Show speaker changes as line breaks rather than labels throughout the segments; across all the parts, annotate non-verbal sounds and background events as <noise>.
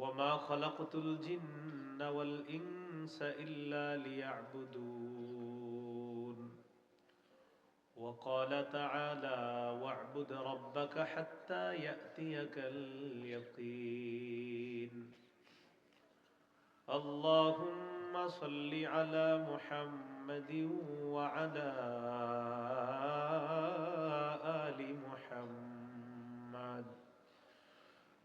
وما خلقت الجن والإنس إلا ليعبدون وقال تعالى واعبد ربك حتى يأتيك اليقين اللهم صل على محمد وعلى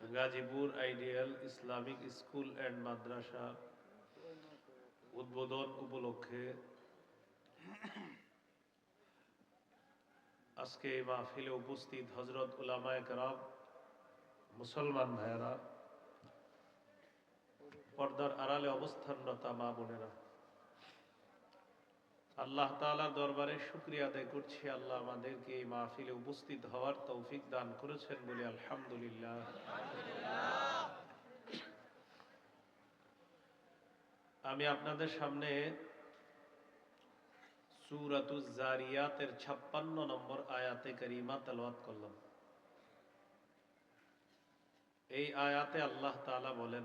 Gazipur ideal Islamic school and madrasa উদ্বোধন উপলক্ষে আজকে এই মাহফিলে উপস্থিত হজরত উলামায় কারাম, মুসলমান ভাইয়েরা, পর্দার আড়ালে অবস্থানরতা মা বোনেরা। আল্লাহ তালার দরবারে শুক্রিয়া আদায় করছি। আল্লাহ আমাদেরকে এই মাহফিলে উপস্থিত হওয়ার তৌফিক দান করেছেন বলে আলহামদুলিল্লাহ। আমি আপনাদের সামনে জারিয়াতের ছাপ্পান্ন নম্বর আয়াতে করিমা তালওয়াত করলাম। এই আয়াতে আল্লাহ তাআলা বলেন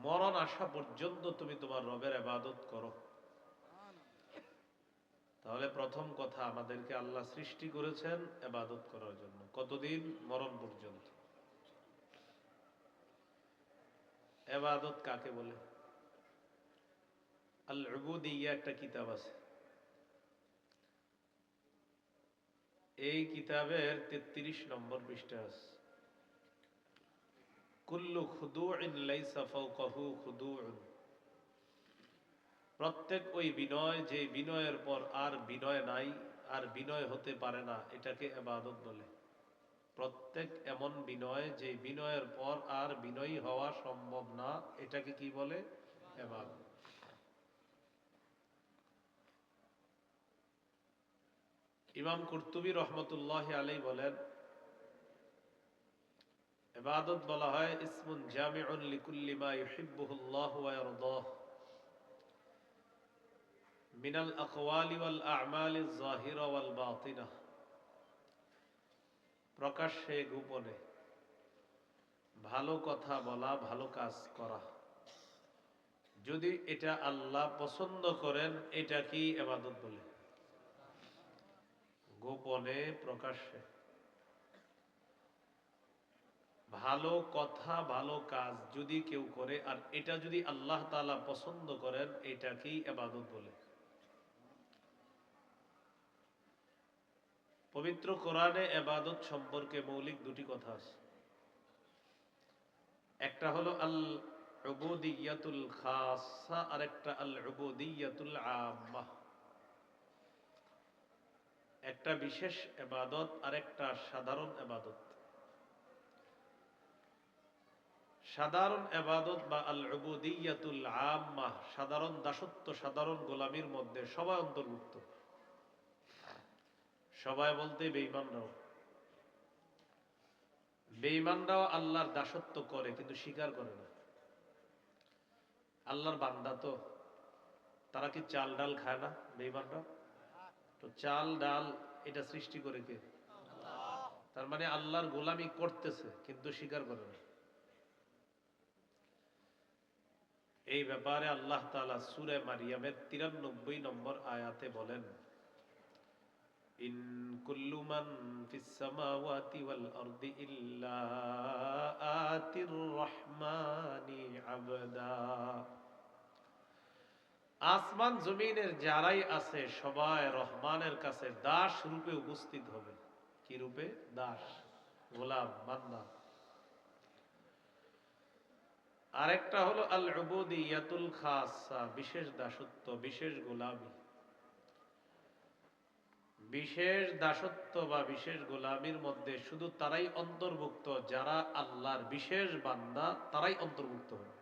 মরণ আসা পর্যন্ত তুমি তোমার রবের আবাদত করো। তাহলে প্রথম কথা, আমাদেরকে আল্লাহ সৃষ্টি করেছেন আবাদত করার জন্য। কতদিন? মরণ পর্যন্ত। এবাদত কাকে বলে? আল ইয়া একটা কিতাব আছে। এই কিতাবের তেত্রিশ নম্বর পৃষ্ঠা আছে। প্রত্যেক ওই বিনয়, যে বিনয়ের পর আর বিনয় নাই, আর বিনয় হতে পারে না, এটাকে এবাদত বলে। প্রত্যেক এমন বিনয়, যে বিনয়ের পর আর বিনয়ী হওয়া সম্ভব না, এটাকে কি বলে? এবাদত ইমাম কুর্তুবী রহমতুল্লাহ আলী বলেন ইবাদত বলা হয়, ইসমুন জামিউন লিকুল্লি মা ইউহিব্বুহুল্লাহু ওয়া ইয়ারদাহ। মিনাল আকওয়ালি ওয়াল আ'মালি যাহিরা ওয়াল বাতিনা। প্রকাশ্যে গোপনে ভালো কথা বলা, ভালো কাজ করা। যদি এটা আল্লাহ পছন্দ করেন, এটা কি এবাদত বলে? গোপনে, প্রকাশ্যে। ভালো কথা, ভালো কাজ যদি কেউ করে, আর এটা যদি আল্লাহ তালা পছন্দ করেন এটাকেই এবাদত বলে? পবিত্র কোরআনে এবাদত সম্পর্কে মৌলিক দুটি কথা আছে। একটা হলো আল উবুদিয়াতুল খাসা আর একটা আল উবুদিয়াতুল আম্মা। একটা বিশেষ এবাদত আর একটা সাধারণ এবাদত সাধারণ এবাদত বা আল উবুদিয়াতুল আম্মা, সাধারণ দাসত্ব, সাধারণ গোলামির মধ্যে সবাই অন্তর্ভুক্ত। সবাই বলতে বেঈমানরাও। বেঈমানরাও আল্লাহর দাসত্ব করে, কিন্তু স্বীকার করে না। আল্লাহর বান্দা তো, তারা কি চাল ডাল খায় না বেঈমানরা তো চাল ডাল এটা সৃষ্টি করে কে? তার মানে আল্লাহর গোলামি করতেছে, কিন্তু স্বীকার করে না। এই ব্যাপারে আল্লাহ তাআলা সূরা মারিয়ামের 93 নম্বর আয়াতে বলেন, ইন কুল্লু মান ফিস সামাওয়াতি ওয়াল আরদি ইল্লা আতির রহমানি আবদা। আসমান জমিনের যারাই আছে সবাই রহমানের কাছে দাস রূপে উপস্থিত হবে। কি রূপে? দাস, গোলাম বান্দা আরেকটা হলো আল উবুদিয়াতুল খাসা, বিশেষ দাসত্ব, বিশেষ গোলামি। বিশেষ দাসত্ব বা বিশেষ গোলামির মধ্যে শুধু তারাই অন্তর্ভুক্ত, যারা আল্লাহর বিশেষ বান্দা, তারাই অন্তর্ভুক্ত হবে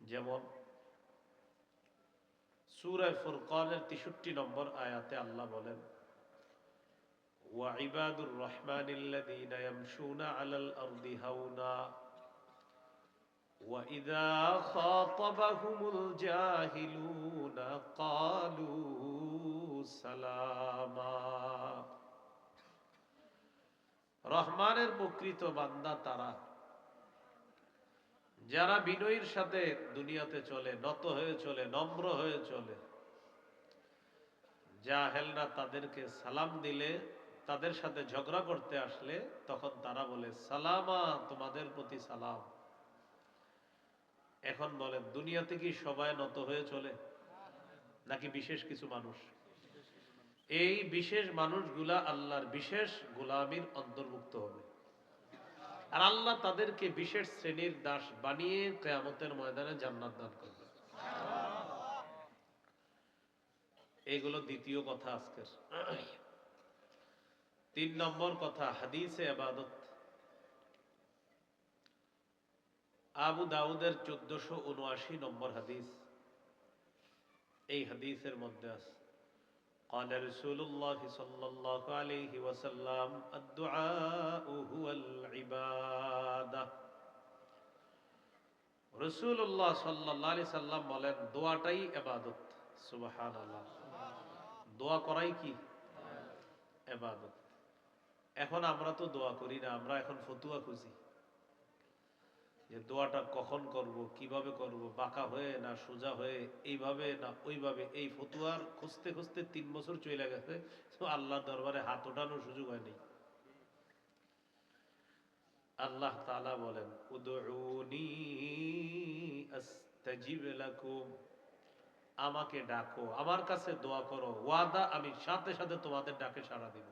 যেমন সুরায় ফুরকানের তেষট্টি নম্বর আয়াতে আল্লাহ বলেন, ওয়া ইবাদুর রহমানিল্লাদিনা ইয়ামশুনা আলাল আরদি হাওনা وإذا خاطبهم الجاهلون قالوا سلاما রহমানের প্রকৃত বান্দা তারা যারা বিনয়ীর সাথে দুনিয়াতে চলে নত হয়ে চলে নম্র হয়ে চলে জাহেলরা তাদেরকে সালাম দিলে তাদের সাথে ঝগড়া করতে আসলে তখন তারা বলে সালামা তোমাদের প্রতি সালাম এখন বলেন, দুনিয়াতে কি সবাই নত হয়ে চলে? নাকি বিশেষ কিছু মানুষ? এই বিশেষ মানুষগুলা আল্লাহর বিশেষ গোলামির অন্তর্ভুক্ত হবে। আর আল্লাহ তাদেরকে বিশেষ শ্রেণির দাস বানিয়ে কেয়ামতের ময়দানে জান্নাত দান করবে। এগুলো দ্বিতীয় কথা আজকের। তিন নম্বর কথা, হাদিসে আবাদত আবু দাউদের চোদ্দশো উনআশি নম্বর হাদিস এই হাদিসের মধ্যে আছে قال رسول الله صلى الله عليه وسلم الدعاء هو العبادة রসুল্লাহ সাল্লাহ আলি সাল্লাম বলেন দোয়াটাই এবাদত সুবাহান আল্লাহ দোয়া করাই কি এবাদত এখন আমরা তো দোয়া করি না আমরা এখন ফতুয়া খুঁজি যে দোয়াটা কখন করব, কীভাবে করব, বাঁকা হয়ে না সোজা হয়ে, এইভাবে না ওইভাবে, এই ফতুয়ার খুঁজতে খুঁজতে তিন বছর চলে গেছে, তো আল্লাহর দরবারে হাত ওঠানোর সুযোগ হয়নি। আল্লাহ তাআলা বলেন আমাকে ডাকো, আমার কাছে দোয়া করো, ওয়াদা আমি সাথে সাথে তোমাদের ডাকে সাড়া দিব।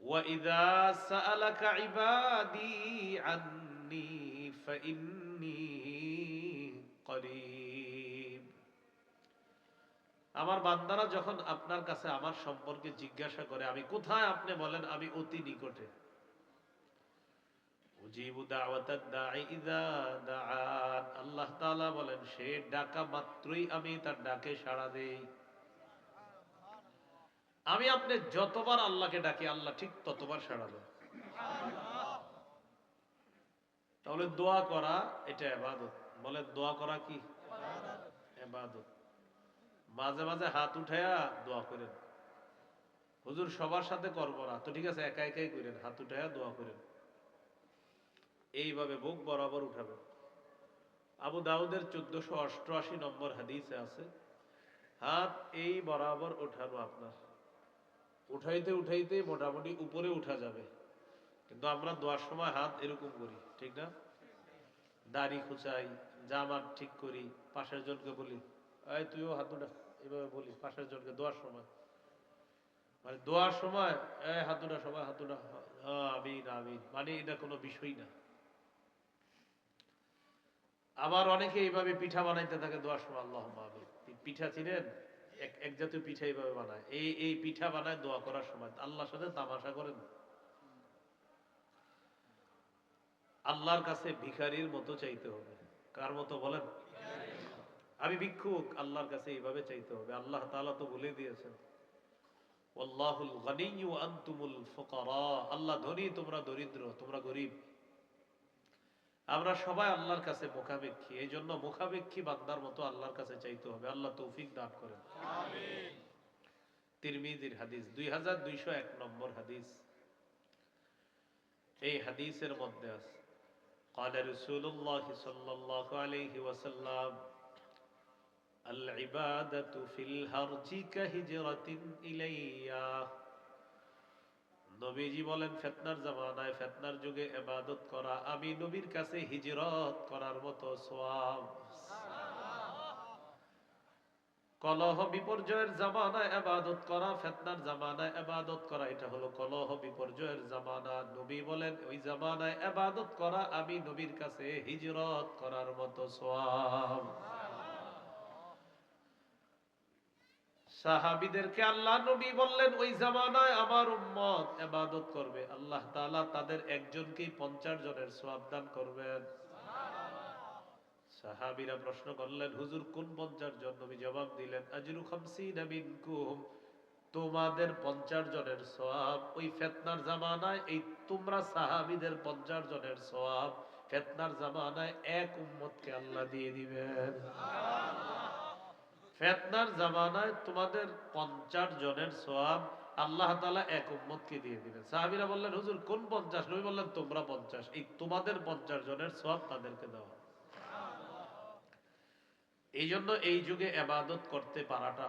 وإذا سألك عبادي عني فإني قريب আমার বান্দারা যখন আপনার কাছে আমার সম্পর্কে জিজ্ঞাসা করে আমি কোথায় আপনি বলেন আমি অতি নিকটে উজিবু দাওয়াতাদ দাঈ ইযা দাআন আল্লাহ তাআলা বলেন সে ডাকা মাত্রই আমি তার ডাকে সাড়া দেই আমি আপনি যতবার আল্লাহকে ডাকি, আল্লাহ ঠিক ততবার সাড়া দেয়। তাহলে দোয়া করা, এটা এবাদত। বলে দোয়া করা কি? এবাদত। মাঝে মাঝে হাত উঠায়া দোয়া করেন। হুজুর, সবার সাথে করব না। তো ঠিক আছে, একা একাই করেন। হাত উঠায়া দোয়া করেন। এইভাবে বুক বরাবর উঠাবেন আবু দাউদের চোদ্দশো অষ্টআশি নম্বর হাদিসে আছে, হাত এই বরাবর ওঠানো আপনার। উঠাইতে উঠাইতে মোটামুটি উপরে উঠা যাবে। কিন্তু আমরা দোয়ার সময় হাত এরকম করি, ঠিক না? দাড়ি খুচাই, জামা ঠিক করি, পাশের জনকে বলি, এই, তুইও হাত উঠা। এভাবে বলি, পাশের জনকে দোয়ার সময়। মানে দোয়ার সময় এই হাত উঠা সবাই, হাত উঠা। আমিন আমিন। মানে এটা কোনো বিষয় না। আবার অনেকে এইভাবে পিঠা বানাইতে থাকে দোয়ার সময় আল্লাহ আমিন। পিঠা চিনেন? এক জাতীয় পিঠা এইভাবে বানায়। এই এই পিঠা বানায় দোয়া করার সময়। আল্লাহর সাথে তামাশা করেন। আল্লাহর কাছে ভিখারির মতো চাইতে হবে। কার মতো বলেন? আমি ভিক্ষুক, আল্লাহর কাছে এইভাবে চাইতে হবে। আল্লাহ তাআলা তো বলে দিয়েছেন। আল্লাহ ধনী, তোমরা দরিদ্র, তোমরা গরিব। আমরা সবাই আল্লাহর কাছে মুখাপেক্ষী এই জন্য মুখাপেক্ষী বান্দার মতো আল্লাহর কাছে চাইতে হবে আল্লাহ তৌফিক দান করেন তিরমিজির হাদিস দুই হাজার দুইশো এক নম্বর হাদিস এই হাদিসের মধ্যে আছে قال رسول الله صلى الله عليه وسلم العبادة في الهرج كهجرة إليّ নবীজি বলেন, ফেতনার জামানায় ফেতনার যুগে এবাদত করা, আমি নবীর কাছে হিজরত করার মতো সোয়াব। কলহ বিপর্যয়ের জামানায় এবাদত করা, ফেতনার জামানায় এবাদত করা, এটা হলো কলহ বিপর্যয়ের জামানা। নবী বলেন, ওই জামানায় এবাদত করা, আমি নবীর কাছে হিজরত করার মতো সোয়াব। সাহাবিদেরকে আল্লাহ নবী বললেন, ওই জামানায় আমার উম্মত এবাদত করবে। আল্লাহ তালা তাদের একজনকেই পঞ্চাশ জনের সোয়াব দান করবেন। সাহাবিরা প্রশ্ন করলেন, হুজুর, কোন পঞ্চাশ জন? নবী জবাব দিলেন, আজরু খামসিনা মিনকুম। তোমাদের পঞ্চাশ জনের সোয়াব ওই ফেতনার জামানায়, এই তোমরা সাহাবিদের পঞ্চাশ জনের সোয়াব ফেতনার জামানায় এক উম্মতকে আল্লাহ দিয়ে দিবেন। ফেতনার জামানায় তোমাদের পঞ্চাশ জনের সোয়াব আল্লাহ তালা এক উম্মতকে দিয়ে দিবেন। সাহাবিরা বললেন, হুজুর, কোন পঞ্চাশ? নবী বললেন, তোমরা পঞ্চাশ। এই তোমাদের পঞ্চাশ জনের সোয়াব তাদেরকে দেওয়া এই জন্য এই যুগে এবাদত করতে পারাটা,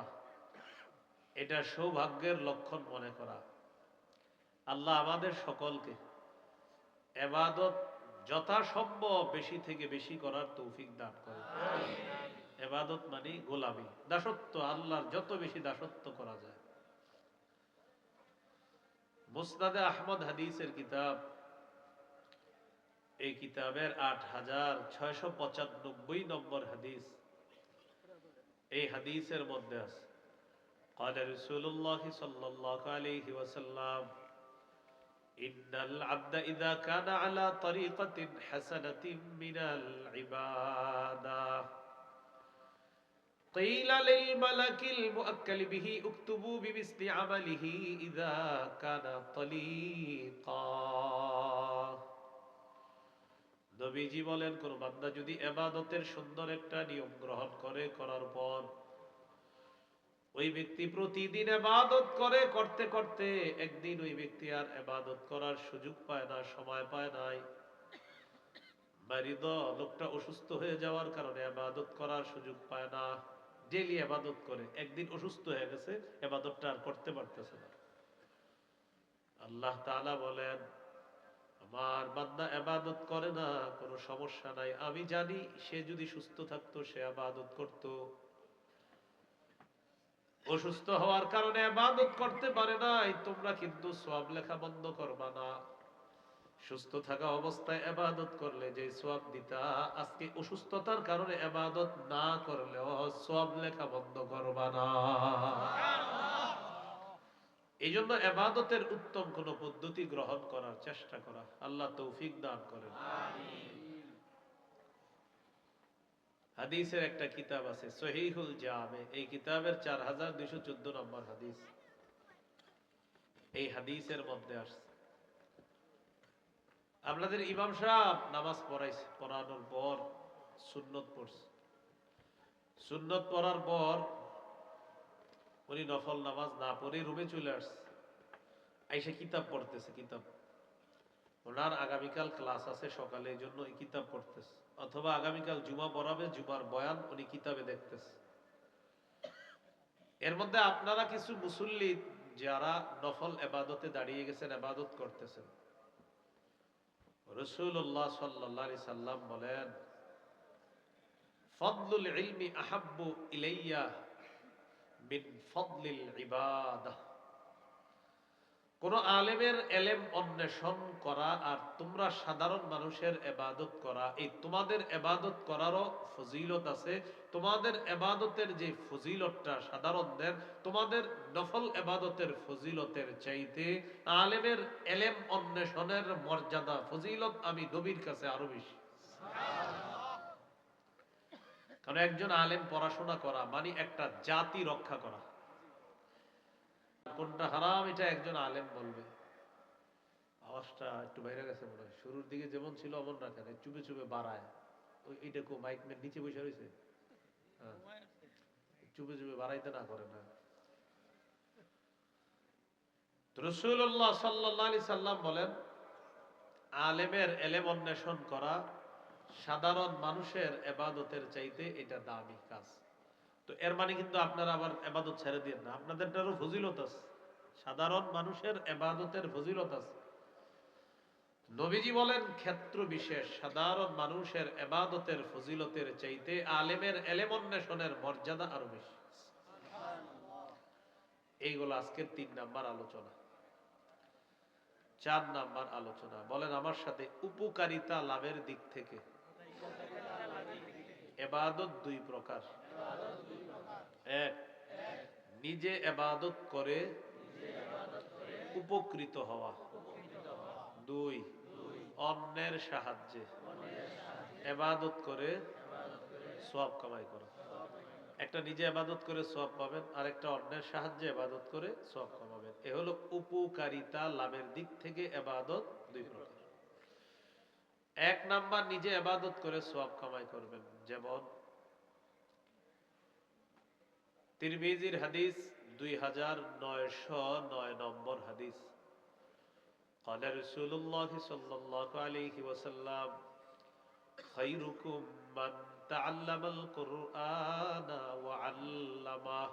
এটা সৌভাগ্যের লক্ষণ মনে করা। আল্লাহ আমাদের সকলকে এবাদত যথাসম্ভব বেশি থেকে বেশি করার তৌফিক দান করে এবাদত মানে গোলামি দাসত্ব আল্লাহর যত বেশি দাসত্ব করা যায় মুসনাদে আহমদ হাদিসের কিতাব এই কিতাবের আট হাজার ছয়শ পঁচানব্বই নম্বর হাদিস এই হাদিসের মধ্যে আছে قال رسول الله صلى الله عليه وسلم إن العبد إذا كان على طريقة حسنة من العبادة قيل للملك المؤكل به اكتبوا بمثل عمله إذا كان طليقا নবীজি বলেন কোন বান্দা যদি এবাদতের সুন্দর একটা নিয়ম গ্রহণ করে করার পর ওই ব্যক্তি প্রতিদিন এবাদত করে করতে করতে একদিন ওই ব্যক্তি আর এবাদত করার সুযোগ পায় না সময় পায় নাই বাড়িদ লোকটা অসুস্থ হয়ে যাওয়ার কারণে আবাদত করার সুযোগ পায় না ডেলি আবাদত করে। একদিন অসুস্থ হয়ে গেছে, আবাদতটা আর করতে পারতেছে না। আল্লাহ তাআলা বলেন, আমার বান্দা আবাদত করে না, কোনো সমস্যা নাই। আমি জানি সে যদি সুস্থ থাকতো, সে আবাদত করত। অসুস্থ হওয়ার কারণে আবাদত করতে পারে নাই, তোমরা কিন্তু সব লেখা বন্ধ করবা না। সুস্থ থাকা অবস্থায় এবাদত করলে যে সোয়াব দিতা আজকে অসুস্থতার কারণে এবাদত না করলেও সোয়াব লেখা বন্ধ করবা না। এই জন্য এবাদতের উত্তম কোন পদ্ধতি গ্রহণ করার চেষ্টা করা আল্লাহ তৌফিক দান করেন। হাদিসের একটা কিতাব আছে সহিহুল জামে এই কিতাবের চার হাজার দুইশো চোদ্দ নম্বর হাদিস। এই হাদিসের মধ্যে আসছে। আপনাদের ইমাম সাহেব নামাজ পড়াইছে, পড়ানোর পর সুন্নত পড়ছে। সুন্নত পড়ার পর উনি নফল নামাজ না পড়ে রুমে চলে আসছে। আইসে কিতাব পড়তেছে, কিতাব। ওনার আগামীকাল ক্লাস আছে সকালে জন্য এই কিতাব পড়তেছে। অথবা আগামীকাল জুমা পড়াবে, জুমার বয়ান উনি কিতাবে দেখতেছে। এর মধ্যে আপনারা কিছু মুসল্লি যারা নফল এবাদতে দাঁড়িয়ে গেছেন, এবাদত করতেছেন। রসুল্লাহ সাল্লি সাল্লাম বলেন ফদলুল ইলমি আহাব্বু ইলাইয়া মিন ফদলিল ইবাদাহ। কোন আলেমের এলেম অন্বেষণ করা আর তোমরা সাধারণ মানুষের এবাদত করা, এই তোমাদের এবাদত করারও ফজিলত আছে। তোমাদের এবাদতের যে ফজিলতটা সাধারণদের, তোমাদের নফল এবাদতের ফজিলতের চাইতে আলেমের এলেম অন্বেষণের মর্যাদা, ফজিলত আমি নবীর কাছে আরও বেশি। কারণ একজন আলেম পড়াশোনা করা মানে একটা জাতি রক্ষা করা। কোনটা হারাম, এটা একজন আলেম বলবে। আওয়াজটা একটু বাইরে গেছে মনে হয়। শুরুর দিকে যেমন ছিল অমন রাখেন চুপে চুপে বাড়ায়। ওই এইটাকু মাইক ম্যান নিচে বসে রয়েছে? হ্যাঁ। চুপে চুপে বাড়াইতে না করে না। রসুল্লাহ সাল্লাম বলেন, আলেমের এলেম অন্বেষণ করা সাধারণ মানুষের এবাদতের চাইতে এটা দামি কাজ। তো এর মানে কিন্তু আপনারা আবার এবাদত ছেড়ে দিয়ে না। আপনাদেরটারও ফজিলত আছে। সাধারণ মানুষের এবাদতের ফজিলত আছে। নবীজি বলেন, ক্ষেত্র বিশেষ, সাধারণ মানুষের এবাদতের ফজিলতের চাইতে আলেমের এলেম অন্বেষণের মর্যাদা আরও বেশি। এইগুলো আজকের তিন নাম্বার আলোচনা। চার নাম্বার আলোচনা। বলেন, আমার সাথে উপকারিতা লাভের দিক থেকে এবাদত দুই প্রকার। এক, নিজে এবাদত করে উপকৃত হওয়া। দুই, অন্যের সাহায্যে এবাদত করে সব কামাই করা। একটা নিজে আবাদত করে সব পাবেন আর একটা অন্যের সাহায্যে আবাদত করে সব কমাবেন। এ হলো উপকারিতা লাভের দিক থেকে এবাদত দুই প্রকার। এক নাম্বার, নিজে আবাদত করে সব কামাই করবেন। যেমন তিরমিজির হাদিস দুই হাজার নয়শ নয় নম্বর হাদিস قال رسول الله صلى الله عليه وسلم خيركم من تعلم القرآن وعلمه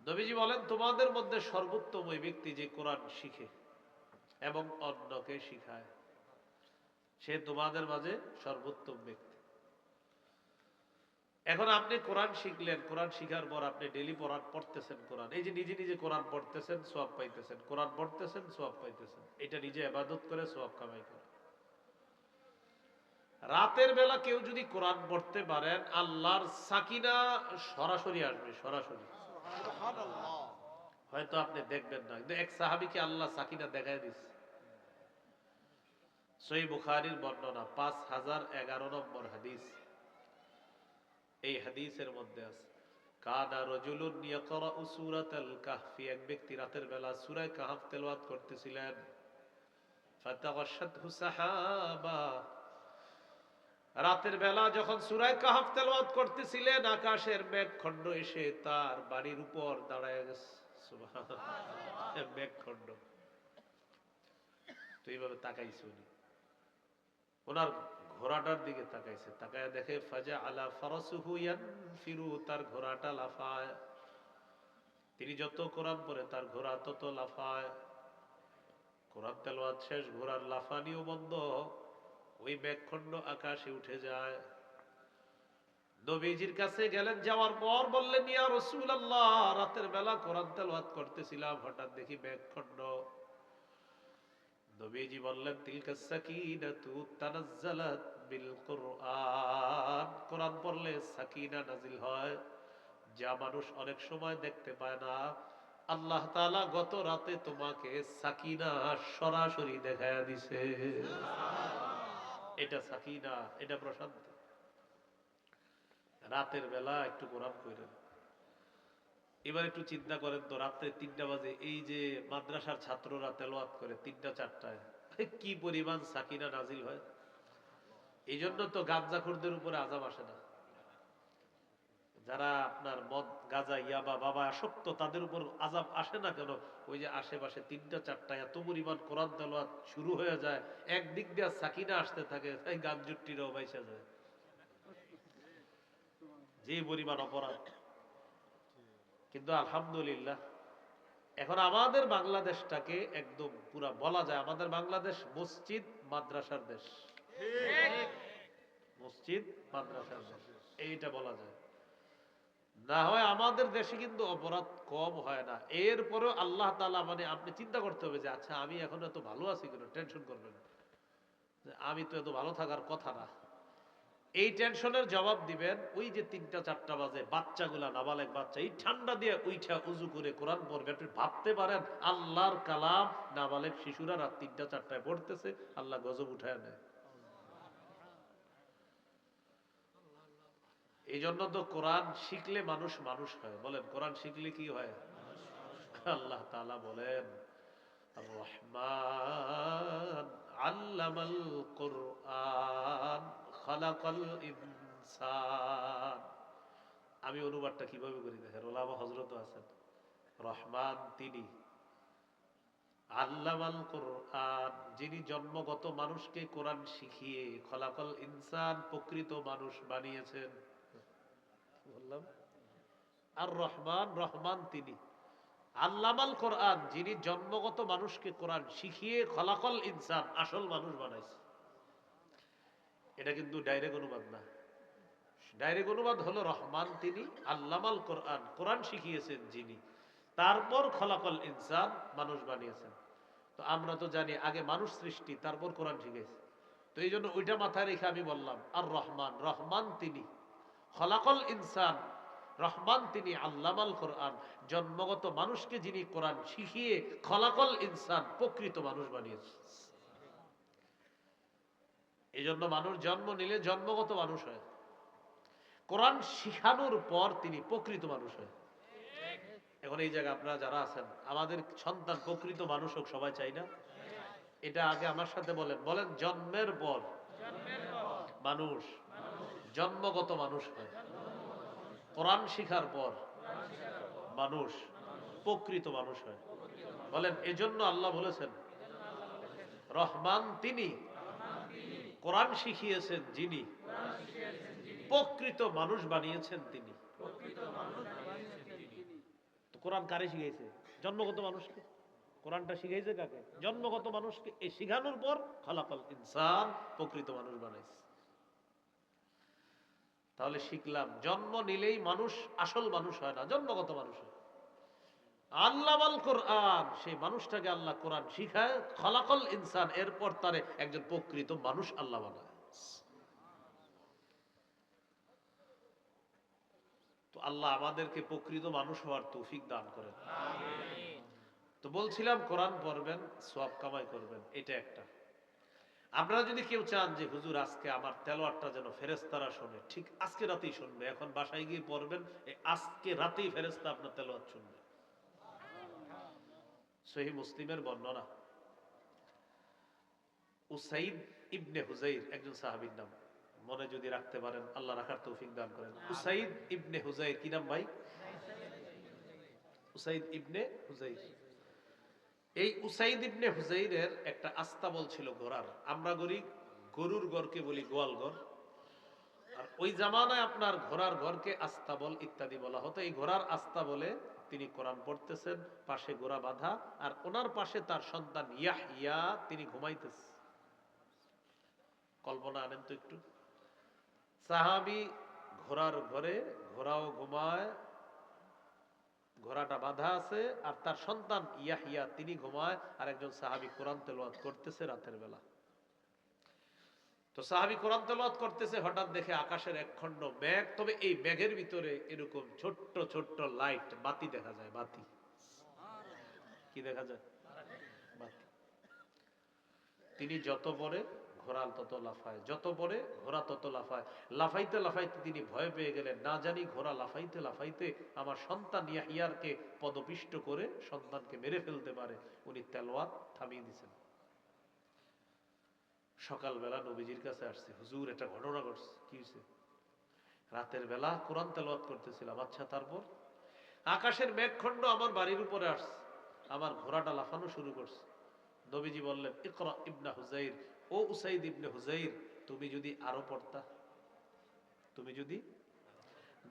নবীজি বলেন তোমাদের মধ্যে সর্বোত্তম ওই ব্যক্তি যে কোরআন শিখে এবং অন্যকে শিখায় সে তোমাদের মাঝে সর্বোত্তম ব্যক্তি এখন আপনি কোরআন শিখলেন কোরআন শিখার পর আপনি ডেলি পড়ান পড়তেছেন কোরআন। এই যে নিজে নিজে কোরআন পড়তেছেন সব পাইতেছেন। কোরআন পড়তেছেন সব পাইতেছেন। এটা নিজে আবাদত করে সব কামাই করে। রাতের বেলা কেউ যদি কোরআন পড়তে পারেন আল্লাহর সাকিনা সরাসরি আসবে সরাসরি। হয়তো আপনি দেখবেন না কিন্তু এক সাহাবিকে আল্লাহ সাকিনা দেখায় দিচ্ছে সই বুখারির বর্ণনা পাঁচ হাজার এগারো নম্বর হাদিস। এই হাদিসের মধ্যে আছে কানা রজুলুন ইয়াকরাউ সূরাতাল কাহফি, এক ব্যক্তি রাতের বেলা সূরা কাহফ তেলাওয়াত করতেছিলেন, ফাতাগাশাতহু সাহাবা, রাতের বেলা যখন সূরা কাহফ তেলাওয়াত করতেছিলেন, আকাশের মেঘখণ্ড এসে তার বাড়ির উপর দাঁড়ায় গেছে, সুবহানাল্লাহ মেঘখণ্ড। তো এইভাবে তাকাইছে উনি। ওনার ঘোড়াটার দিকে তাকাইছে, তাকায় দেখে ফাজা আলা ফারাসুহু ইয়ানফিরু, তার ঘোড়াটা লাফায়। তিনি যত কোরআন পড়ে, তার ঘোড়া তত লাফায়। কোরআন তেলাওয়াত শেষ, ঘোড়ার লাফানিও বন্ধ। ওই মেঘখণ্ড আকাশে উঠে যায়। নবীজির কাছে গেলেন, যাওয়ার পর বললেন, ইয়া রাসূলুল্লাহ, রাতের বেলা কোরআন তেলাওয়াত করতেছিলাম। হঠাৎ দেখি মেঘখণ্ড নবীজি বললেন, তিলকা সাকিনাতু তানাজ্জালাত বিল কুরআন। কোরআন পড়লে সাকিনা নাজিল হয়, যা মানুষ অনেক সময় দেখতে পায় না। আল্লাহ তাআলা গত রাতে তোমাকে সাকিনা সরাসরি দেখায়া দিছে। এটা সাকিনা, এটা প্রশান্তি। রাতের বেলা একটু কোরআন কইরেন এবার একটু চিন্তা করেন তো, রাত্রে তিনটা বাজে, এই যে মাদ্রাসার ছাত্ররা তেলোয়াত করে তিনটা, চারটায় কি পরিমাণ সাকিনা নাজিল হয়? এই জন্য তো গাঁজাখোরদের উপরে আজাব আসে না। যারা আপনার মদ, গাজা, ইয়াবা, বাবা আসক্ত, তাদের উপর আজাব আসে না কেন? ওই যে আশেপাশে তিনটা চারটা এত পরিমাণ কোরআন তেলোয়াত শুরু হয়ে যায়, একদিক দিয়ে সাকিনা আসতে থাকে এই গান জুট্টিরাও বাইসা যায়। যে পরিমাণ অপরাধ। কিন্তু আলহামদুলিল্লাহ, এখন আমাদের বাংলাদেশটাকে একদম পুরা বলা যায় আমাদের বাংলাদেশ মসজিদ, মাদ্রাসার দেশ। মসজিদ, মাদ্রাসার দেশ, এইটা বলা যায়। না হয় আমাদের দেশে কিন্তু অপরাধ কম হয় না। এরপরেও আল্লাহ তালা মানে আপনি চিন্তা করতে হবে যে আচ্ছা আমি এখন এত ভালো আছি কেন? টেনশন করবেন আমি তো এত ভালো থাকার কথা না। এই টেনশনের জবাব দিবেন, ওই যে তিনটা চারটা বাজে, বাচ্চাগুলা নাবালেক বাচ্চা, এই ঠান্ডা দিয়ে উইঠা উজু করে কোরআন পড়বে। আপনি ভাবতে পারেন, আল্লাহর কালাম নাবালেক শিশুরা রাত তিনটা চারটায় পড়তেছে, আল্লাহ গজব উঠায় নেয়। এই জন্য তো কোরআন শিখলে মানুষ মানুষ হয়। বলেন, কোরআন শিখলে কি হয়? আল্লাহ তালা বলেন, রহমান আল্লামাল কোরআন। আমি অনুবাদটা কীভাবে করি দেখেন, ওলামা হজরত আছেন, রহমান তিনি আল্লামাল কোরআন, যিনি জন্মগত মানুষকে কোরআন শিখিয়ে খলাকল ইনসান প্রকৃত মানুষ বানিয়েছেন। বললাম, আর রহমান রহমান তিনি আল্লামাল কোরআন, যিনি জন্মগত মানুষকে কোরআন শিখিয়ে খলাকল ইনসান আসল মানুষ বানাইছে। এটা কিন্তু ডাইরেক্ট অনুবাদ না। ডাইরেক্ট অনুবাদ হলো রহমান তিনি আল্লামাল কোরআন কোরআন শিখিয়েছেন যিনি। তারপর খলাকল ইনসান মানুষ বানিয়েছেন। তো আমরা তো জানি আগে মানুষ সৃষ্টি, তারপর কোরআন শিখেছে। তো এই জন্য ওইটা মাথায় রেখে আমি বললাম, আর রহমান রহমান তিনি। খলাকল ইনসান, রহমান তিনি আল্লামাল কোরআন, জন্মগত মানুষকে যিনি কোরআন শিখিয়ে খলাকল ইনসান প্রকৃত মানুষ বানিয়েছে এই জন্য মানুষ জন্ম নিলে জন্মগত মানুষ হয়। কোরআন শিখানোর পর তিনি প্রকৃত মানুষ হয়। এখন এই জায়গায় আপনারা যারা আছেন, আমাদের সন্তান প্রকৃত মানুষ হোক, সবাই চাই না? এটা আগে আমার সাথে বলেন। বলেন, জন্মের পর মানুষ জন্মগত মানুষ হয়। কোরআন শিখার পর মানুষ প্রকৃত মানুষ হয়। বলেন, এজন্য আল্লাহ বলেছেন, রহমান তিনি কোরআন শিখিয়েছেন যিনি। প্রকৃত মানুষ বানিয়েছেন তিনি। কোরআন কারে শিখাইছে? জন্মগত মানুষকে। কোরআনটা শিখাইছে কাকে? জন্মগত মানুষকে। এই শিখানোর পর খালাকাল ইনসান প্রকৃত মানুষ বানাইছে। তাহলে শিখলাম, জন্ম নিলেই মানুষ আসল মানুষ হয় না, জন্মগত মানুষ হয়। আল্লাহ কোরআন সেই মানুষটাকে আল্লাহ কোরআন শিখায় খলাকল ইনসান এরপর তারে একজন প্রকৃত মানুষ আল্লাহ বানায়। তো আল্লাহ আমাদেরকে প্রকৃত মানুষ হওয়ার তৌফিক দান করেন। তো বলছিলাম কোরআন পড়বেন সব কামাই করবেন এটা একটা। আপনারা যদি কেউ চান যে হুজুর আজকে আমার তেলোয়ারটা যেন ফেরেস্তারা শোনে। ঠিক আজকে রাতেই শুনবে এখন বাসায় গিয়ে পড়বেন আজকে রাতেই ফেরেস্তা আপনার তেলোয়ার শুনবে। সহি মুসলিমের বর্ণনা। উসাইদ ইবনে হুজাইর একজন সাহাবীর নাম। মনে যদি রাখতে পারেন আল্লাহ রাখার তৌফিক দান করেন। উসাইদ ইবনে হুজাইর কি নাম ভাই? উসাইদ ইবনে হুজাইর এই উসাইদ ইবনে হুজাইরের একটা আস্তাবল ছিল ঘোড়ার। আমরা গরি গরুর গড়কে বলি গোয়াল ঘর। আর ওই জামানায় আপনার ঘোড়ার ঘরকে আস্তাবল ইত্যাদি বলা হতো। এই ঘোড়ার আস্তাবলে তিনি কোরআন পড়তেছেন, পাশে গোড়া বাঁধা, আর ওনার পাশে তার সন্তান ইয়াহিয়া তিনি ঘুমাইতেছে। কল্পনা আনেন তো একটু। সাহাবি ঘোড়ার ঘরে, ঘোড়াও ঘুমায়, ঘোড়াটা বাঁধা আছে, আর তার সন্তান ইয়াহিয়া তিনি ঘুমায়, আর একজন সাহাবি কোরআন তেলাওয়াত করতেছে রাতের বেলা। তো সাহাবি কোরআন তেলাওয়াত করতেছে, হঠাৎ দেখে আকাশের এক খণ্ড মেঘ, তবে এই মেঘের ভিতরে এরকম ছোট্ট ছোট্ট লাইট, বাতি দেখা যায়, বাতি। কি দেখা যায়? তিনি যত পরে ঘোড়া তত লাফায়, যত পরে ঘোড়া তত লাফায়। লাফাইতে লাফাইতে তিনি ভয় পেয়ে গেলেন, না জানি, ঘোড়া লাফাইতে লাফাইতে আমার সন্তান ইয়াহিয়ারকে পদপিষ্ট করে সন্তানকে মেরে ফেলতে পারে। উনি তেলোয়াত থামিয়ে দিছেন সকালবেলা নবীজির কাছে আসছে, হুজুর, একটা ঘটনা ঘটছে, কি হয়েছে রাতের বেলা কোরআন তেলাওয়াত করতেছিলাম আচ্ছা তারপর? আকাশের মেঘখণ্ড আমার বাড়ির উপরে আসছে, আমার ঘোড়াটা লাফানো শুরু করছে। নবীজি বললেন, ইকরা ইবনা হুজাইর ও উসাইদ ইবনে হুজাইর তুমি যদি আরও পড়তা, তুমি যদি?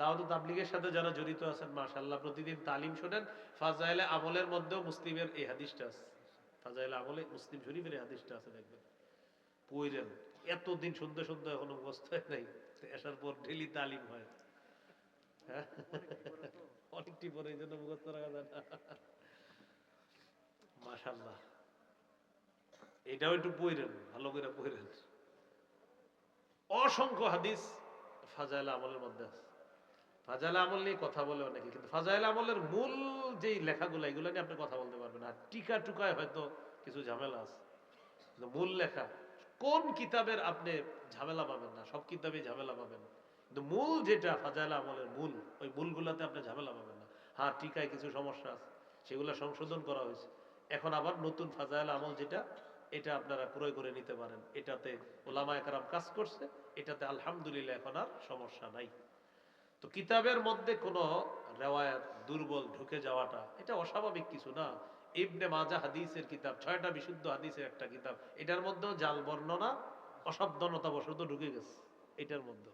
দাউদ তাবলিগের সাথে যারা জড়িত আছেন, মাশাআল্লাহ, প্রতিদিন তালিম শোনেন, ফাজাইলে আমলের মধ্যেও মুসলিমের এই হাদিসটা আছে। ফাজাইলে আমলে মুসলিম শরীফের এই হাদিসটা আছে, দেখবেন। পইরেন। এতদিন শুনতে শুনতে এখনও হয় নাই। আসার পর ডেলি তালিম হয়। হ্যাঁ? অনেকটি পরে এই জন্য মুখস্থ রাখা যায় না। মাশাল্লাহ এটাও একটু পড়েন ভালো করে পড়েন অসংখ্য হাদিস ফাজাইল আমলের মধ্যে আছে। ফাজাইল আমল নিয়ে কথা বলে অনেকে, কিন্তু ফাজাইল আমলের মূল যেই লেখাগুলো, এগুলো নিয়ে আপনি কথা বলতে পারবেন আর টিকা টুকায় হয়তো কিছু ঝামেলা আছে। মূল লেখা কোন কিতাবের আপনি ঝামেলা পাবেন না? সব কিতাবে ঝামেলা পাবেন। কিন্তু মূল যেটা ফাজাইল আমলের মূল, ওই মূলগুলোতে আপনি ঝামেলা পাবেন না। হ্যাঁ টিকায় কিছু সমস্যা আছে, সেগুলো সংশোধন করা হয়েছে। এখন আবার নতুন ফাজাইল আমল যেটা, এটা আপনারা ক্রয় করে নিতে পারেন। এটাতে ওলামা একরাম কাজ করছে, এটাতে আলহামদুলিল্লাহ এখন আর সমস্যা নাই। তো কিতাবের মধ্যে কোনো রেওয়ায়াত দুর্বল ঢুকে যাওয়াটা, এটা অস্বাভাবিক কিছু না। ইবনে মাজা হাদিসের কিতাব, ছয়টা বিশুদ্ধ হাদিসের একটা কিতাব, এটার মধ্যেও জাল বর্ণনা অসাবধানতা বশত ঢুকে গেছে, এটার মধ্যে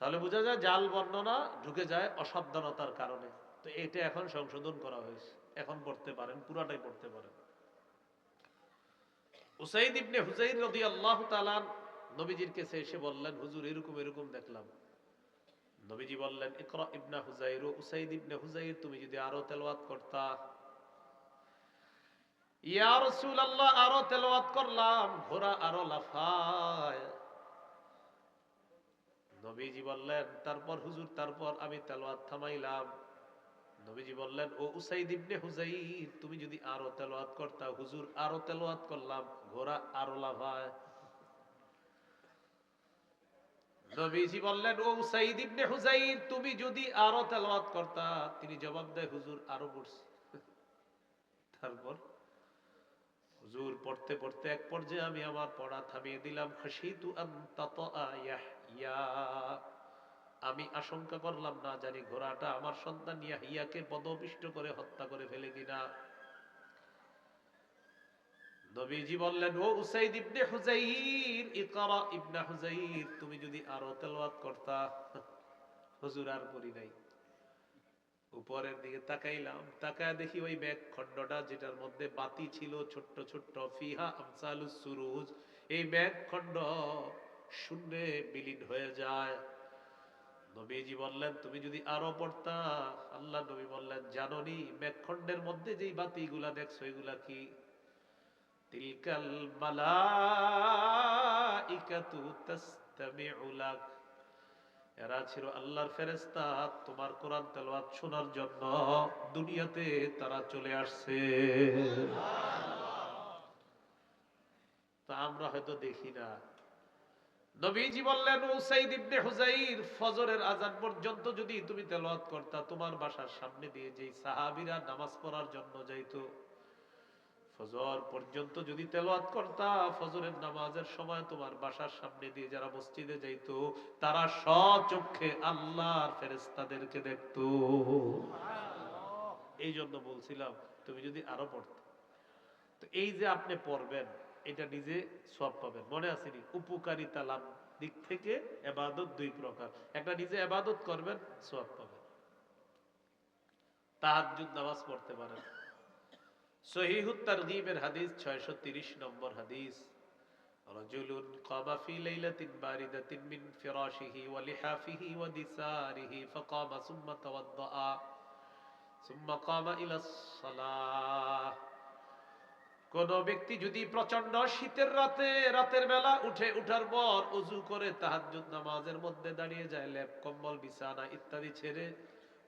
তাহলে বোঝা যায় জাল বর্ণনা ঢুকে যায় অসাবধানতার কারণে। তো এটা এখন সংশোধন করা হয়েছে, এখন পড়তে পারেন, পুরাটাই পড়তে পারেন। উসাইদ ইবনে হুজাইর আল্লাহ তালান নবীজির কাছে এসে বললেন, হুজুর এরকম এরকম দেখলাম। নবীজি বললেন, ইকরা ইবনা হুজাইর ও উসাইদ ইবনে হুজাইর তুমি যদি আরও তেলাওয়াত করতা? ইয়া রাসূলুল্লাহ, আরও তেলাওয়াত করলাম। ঘোড়া আরও লাফায়। নবীজি বললেন, তারপর হুজুর, তারপর আমি তেলাওয়াত থামাইলাম। নবীজি বললেন, ও উসাইদ ইবনে হুজাইর তুমি যদি আরও তেলাওয়াত করতা, হুজুর আরও তেলাওয়াত করলাম। ঘোড়া আরও লাফায়। নবীজি বললেন, ও উসাইদ ইবনে হুজাইর তুমি যদি আরও তেলাওয়াত করতা? তিনি জবাব দেয়, হুজুর, আরও পড়ছি। তারপর হুজুর পড়তে পড়তে এক পর্যায়ে আমি আমার পড়া থামিয়ে দিলাম খাসিতু আন তাতা ইয়াহইয়া। আমি আশঙ্কা করলাম, না জানি, ঘোড়াটা আমার সন্তান ইয়াহিয়াকে পদপিষ্ট করে হত্যা করে ফেলে কিনা? নবীজি বললেন, ও উসাইদ ইবনে হুজাইর ইকরা ইবনে হুজাইর তুমি যদি আরও তেলাওয়াত করতা, <laughs> হুজুর আর করি নাই। উপরের দিকে তাকাইলাম, তাকায় দেখি ওই মেঘ খণ্ডটা যেটার মধ্যে বাতি ছিল, ছোট্ট ছোট্ট, ফিহা আমসালুস সুরুজ, এই মেঘ খণ্ড শূন্যে বিলীন হয়ে যায়। নবীজি বললেন, তুমি যদি আরও পড়তা? আল্লাহ নবী বললেন, জাননি মেঘখণ্ডের মধ্যে যেই বাতিগুলা দেখছ, এগুলা কি? এরা ছিল আল্লাহর ফেরেশতা, তোমার কোরআন শোনার জন্য দুনিয়াতে তারা চলে আসছে। তা আমরা হয়তো দেখি না। নবীজি বললেন, উসাইদ ইবনে হুজাইর ফজরের আজান পর্যন্ত যদি তুমি তেলাওয়াত করতা, তোমার বাসার সামনে দিয়ে যেই সাহাবীরা নামাজ পড়ার জন্য যাইতো ফজর পর্যন্ত যদি তেলাওয়াত করতা ফজরের নামাজের সময় তোমার বাসার সামনে দিয়ে যারা মসজিদে যাইতো তারা স্বচক্ষে আল্লাহর ফেরেশতাদেরকে দেখতো। এই জন্য বলছিলাম তুমি যদি আরও পড়তে। তো এই যে আপনি পড়বেন এটা নিজে সব পাবেন। মনে আসেনি উপকারিতা লাভ দিক থেকে এবাদত দুই প্রকার। একটা নিজে এবাদত করবেন সব পাবেন। তাহাজ্জুদ নামাজ পড়তে পারেন। সহিহুত তারগিবের হাদিস 630 নম্বর হাদিস رجل قام في ليلة باردة من فراشه ولحافه ودساره فقام ثم توضأ ثم قام إلى الصلاة কোন ব্যক্তি যদি প্রচন্ড শীতের রাতে রাতের বেলা উঠে উঠার পর অজু করে তাহাজ্জুদ নামাজের মধ্যে দাঁড়িয়ে যায় লেপ কম্বল বিছানা ইত্যাদি ছেড়ে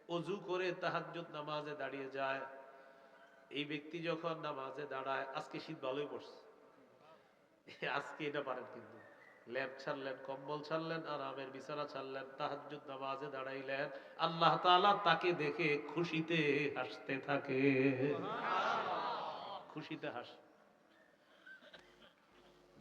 অজু করে তাহাজ্জুদ নামাজে দাঁড়িয়ে যায় এই ব্যক্তি যখন নামাজে দাঁড়ায় আজকে শীত ভালোই পড়ছে। আজকে এটা পারেন কিন্তু। ল্যাব ছাড়লেন কম্বল ছাড়লেন আরামের বিছানা ছাড়লেন তাহাজ্জুদ নামাজে দাঁড়াইলেন। আল্লাহ তাআলা তাকে দেখে খুশিতে হাসতে থাকে। খুশিতে হাস।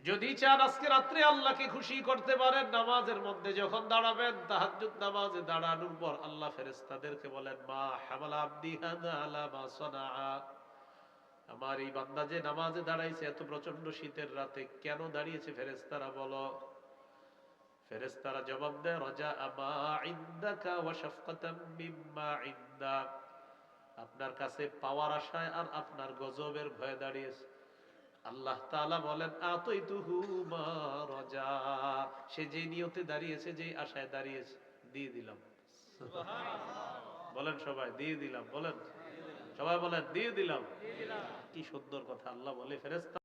যদি চান আজকে রাত্রে আল্লাহকে খুশি করতে পারেন নামাজের মধ্যে যখন দাঁড়াবেন তাহাজ্জুদ নামাজে দাঁড়ানোর পর আল্লাহ ফেরেশতাদেরকে বলেন মা হামালা আব্দি হাদা আলা মা সানাআ। আমার এই বান্দা যে নামাজে দাঁড়াইছে এত প্রচণ্ড শীতের রাতে কেন দাঁড়িয়েছে ফেরেশতারা বলো? ফেরেশতারা জবাব দেয় রাজা আমা ইনদাকা মিম্মা আপনার কাছে পাওয়ার আশায় আর আপনার গজবের ভয়ে দাঁড়িয়েছে। আল্লাহ তাআলা বলেন আতাইতুহু মা রাজা। সে যে নিয়তে দাঁড়িয়েছে যেই আশায় দাঁড়িয়েছে। দিয়ে দিলাম। বলেন সবাই দিয়ে দিলাম। বলেন। সবাই বলে দিয়ে দিলাম। কি সুন্দর কথা আল্লাহ বলে ফেরেস্তা